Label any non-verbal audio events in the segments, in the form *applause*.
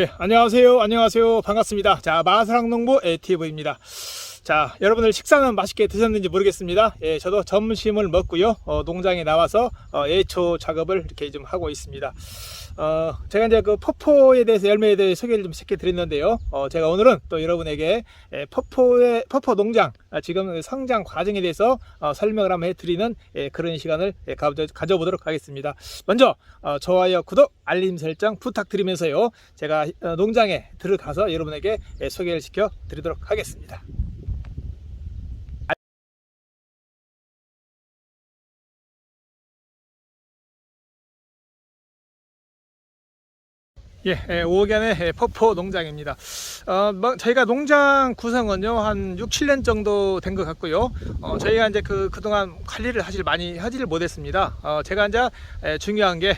네, 안녕하세요. 안녕하세요. 반갑습니다. 자, 마사랑농부 ATV입니다. 자, 여러분들 식사는 맛있게 드셨는지 모르겠습니다. 예, 저도 점심을 먹고요. 어, 농장에 나와서 어, 예초 작업을 이렇게 좀 하고 있습니다. 어, 제가 이제 그 포포에 대해서 열매에 대해 소개를 좀 시켜 드렸는데요. 어, 제가 오늘은 또 여러분에게 예, 포포의 포포 농장 아, 지금 성장 과정에 대해서 어, 설명을 한번 해드리는 예, 그런 시간을 예, 가져, 가져 보도록 하겠습니다. 먼저 어, 좋아요, 구독, 알림 설정 부탁드리면서요. 제가 어, 농장에 들어가서 여러분에게 예, 소개를 시켜 드리도록 하겠습니다. 예, 예, 오견의 예, 퍼포 농장입니다. 어, 뭐, 저희가 농장 구성은요, 한 6, 7년 정도 된 것 같고요. 어, 저희가 이제 그, 그동안 관리를 사실 많이 하지를 못했습니다. 어, 제가 이제 예, 중요한 게,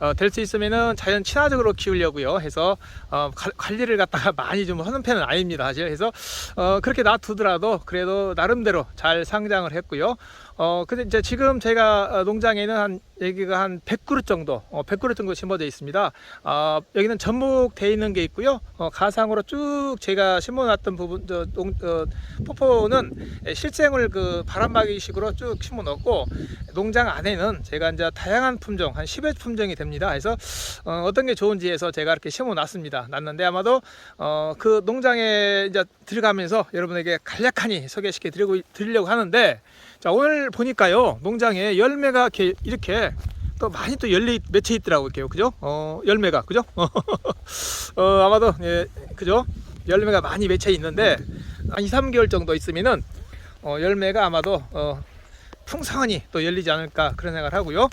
어, 될 수 있으면은 자연 친화적으로 키우려고요. 해서, 어, 가- 관리를 갖다가 많이 좀 하는 편은 아닙니다. 사실. 해서, 어, 그렇게 놔두더라도 그래도 나름대로 잘 상장을 했고요. 어, 근데 이제 지금 제가 어, 농장에는 한, 여기가 한 100그릇 정도, 어, 100그릇 정도 심어져 있습니다. 어, 여기는 전목돼 있는 게 있고요. 어, 가상으로 쭉 제가 심어놨던 부분, 저, 농, 어, 포포는 실생을 그 바람막이식으로 쭉 심어 놓고 농장 안에는 제가 이제 다양한 품종, 한 10여 품종이 됩니다. 그래서 어, 어떤 게 좋은지 해서 제가 이렇게 심어 놨습니다. 놨는데 아마도 어, 그 농장에 이제 들어가면서 여러분에게 간략하니 소개시켜 드리고, 드리려고 하는데 자 오늘 보니까요 농장에 열매가 이렇게 또 많이 또 열리 맺혀 있더라고요. 그죠? 어 열매가. 그죠? *laughs* 어 아마도 예 그죠? 열매가 많이 맺혀 있는데 한 2, 3개월 정도 있으면은 어 열매가 아마도 어 풍성하니 또 열리지 않을까 그런 생각을 하고요.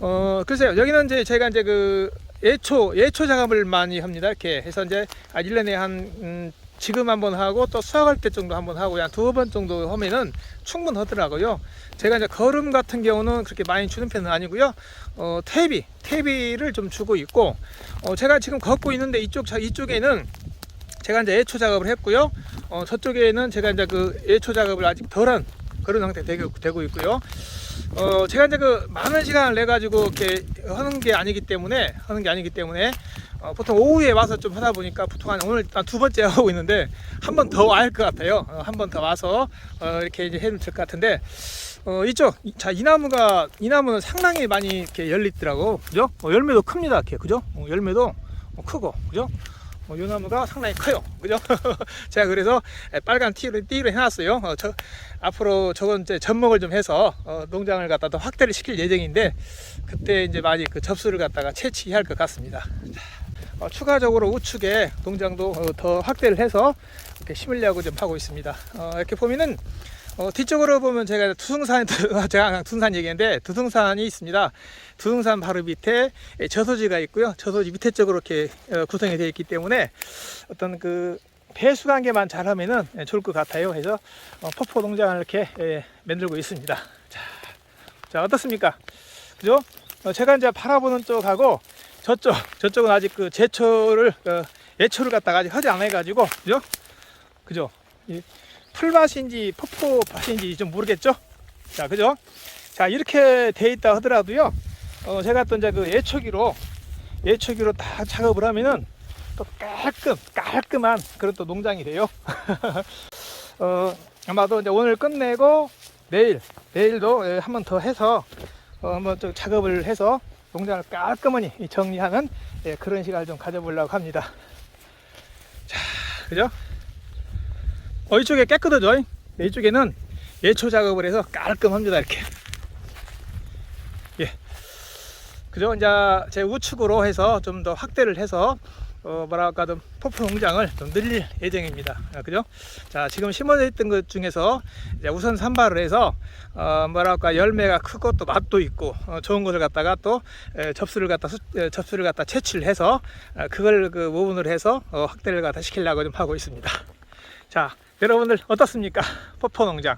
어 글쎄요. 여기는 이제 제가 이제 그 예초 예초 작업을 많이 합니다. 이렇게 해서 이제 아 1년에 한 음, 지금 한번 하고 또 수확할 때 정도 한번 하고 한 두 번 정도 하면은 충분하더라고요. 제가 이제 거름 같은 경우는 그렇게 많이 주는 편은 아니고요. 어, 퇴비, 퇴비를 좀 주고 있고, 어, 제가 지금 걷고 있는데 이쪽, 자- 이쪽에는 제가 이제 예초 작업을 했고요. 어, 저쪽에는 제가 이제 그 예초 작업을 아직 덜한 그런 상태 되고 있고요. 어, 제가 이제 그 많은 시간을 내 가지고 이렇게 하는 게 아니기 때문에 하는 게 아니기 때문에 어, 보통 오후에 와서 좀 하다 보니까 보통 한 오늘 한두 번째 *laughs* 하고 있는데 한 번 더 할 것 같아요. 어, 한번 더 와서 어, 이렇게 이제 될것 같은데 어, 이쪽 이- 자이 나무가 이 나무는 상당히 많이 이렇게 열리더라고 그죠? 어, 열매도 큽니다 이렇게 그죠? 어, 열매도 어, 크고 그죠? 어, 이 나무가 상당히 커요 그죠? *laughs* 제가 그래서 에, 빨간 띠로 띠로 해놨어요. 어, 저 앞으로 저건 이제 접목을 좀 해서 어, 농장을 갖다 더 확대를 시킬 예정인데 그때 이제 많이 그 접수를 갖다가 채취할 것 같습니다. 자, 어, 추가적으로 우측에 농장도 어, 더 확대를 해서 이렇게 심으려고 좀 하고 있습니다. 어, 이렇게 보면은 어, 뒤쪽으로 보면 제가 두승산 *laughs* 제가 항상 두승산 얘기했는데 두승산이 있습니다. 두승산 바로 밑에 예, 저소지가 있고요. 저소지 밑에 쪽으로 이렇게 어, 구성이 되어 있기 때문에 어떤 그 배수 관계만 잘하면은 예, 좋을 것 같아요. 해서 어, 포포 농장을 이렇게 예, 만들고 있습니다. 자, 자 어떻습니까? 그죠? 어, 제가 이제 바라보는 쪽하고 저쪽 저쪽은 아직 그 제초를 어, 예초를 갖다가 아직 하지 않아 가지고 그죠? 그죠? 이 풀밭인지 포포밭인지 좀 모르겠죠? 자, 그죠? 자, 이렇게 돼 있다 하더라도요. 어, 제가 또 이제 그 예초기로 예초기로 딱 작업을 하면은 또 깔끔 깔끔한 그런 또 농장이 돼요. *laughs* 어, 아마도 이제 오늘 끝내고 내일 내일도 한 번 더 해서 어, 한번 좀 작업을 해서 농장을 깔끔하니 정리하는 예, 그런 시간을 좀 가져보려고 합니다. 자, 그죠? 어, 이쪽에 깨끗하죠? 네, 이쪽에는 예초 작업을 해서 깔끔합니다. 이렇게. 예. 그죠? 이제 제 우측으로 해서 좀 더 확대를 해서 어, 뭐랄까 좀 포포 농장을 좀 늘릴 예정입니다. 아, 그죠? 자, 지금 심어져 있던 것 중에서 우선 산발을 해서 어, 뭐랄까 열매가 크고 또 맛도 있고 어, 좋은 것을 갖다가 또 에, 접수를 갖다 수, 에, 접수를 갖다 채취를 해서 아, 그걸 그 모분을 해서 어, 확대를 갖다 시키려고 좀 하고 있습니다. 자, 여러분들 어떻습니까? *laughs* 포포 농장.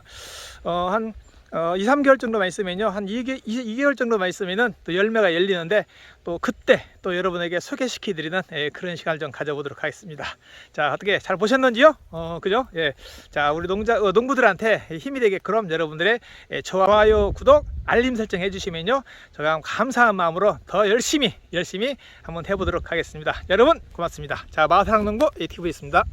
어, 한 어, 2, 3개월 정도만 있으면요. 한 2개, 2, 개월 정도만 있으면은 또 열매가 열리는데 또 그때 또 여러분에게 소개시켜 드리는 예, 그런 시간을 좀 가져보도록 하겠습니다. 자, 어떻게 잘 보셨는지요? 어, 그죠? 예. 자, 우리 농자, 어, 농부들한테 힘이 되게끔 여러분들의 예, 좋아요, 구독, 알림 설정 해주시면요. 제가 감사한 마음으로 더 열심히, 열심히 한번 해보도록 하겠습니다. 여러분, 고맙습니다. 자, 마사랑농구 ATV였습니다.